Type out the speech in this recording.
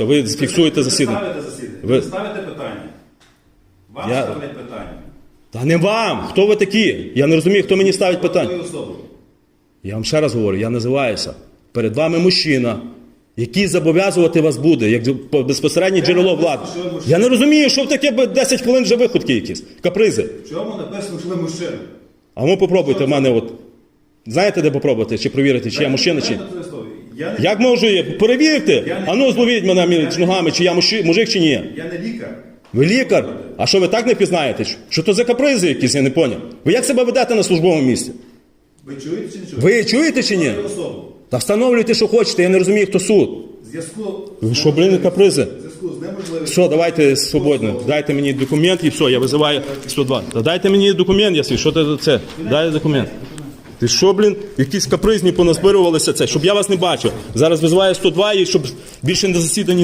Ви фіксуєте засідання. Ви ставите засідання. Ви- Ви ставите питання. Вам Я- ставлять питання. Та не вам! Хто ви такі? Я не розумію, хто мені ставить питання. Особою? Я вам ще раз говорю, я називаюся. Перед вами мужчина, який зобов'язувати вас буде, як по- безпосереднє джерело влади. Я не розумію, що в таке б 10 хвилин вже виходки якісь, капризи. В чому написано, що ви мужчина? А ви попробуйте в мене от. Знаєте, де попробувати, чи провірити, чи я мужчина, чи. Це. Я не, Як можу я? Перевірте! Не- А ну зловіть мене між ногами, чи я мужик, чи ні. я не лікар. Ви лікар? А що ви так не пізнаєте? Що то за капризи якісь, я не поняв. Ви як себе ведете на службовому місці? Ви чуєте чи не чуєте? Ви чуєте чи ні? Та встановлюйте, що хочете, я не розумію, хто суд. В Зв'язку Ви що, блін, капризи? В зв'язку з неможливістю. Все, давайте свободно. Дайте мені документ і все, я визиваю 102. Та дайте мені документ, я свій, що це? це? Дай документ. Ти що, блін, якісь капризні поназбирувалися це, щоб я вас не бачив. Зараз визиваю 102 і щоб більше на засіданні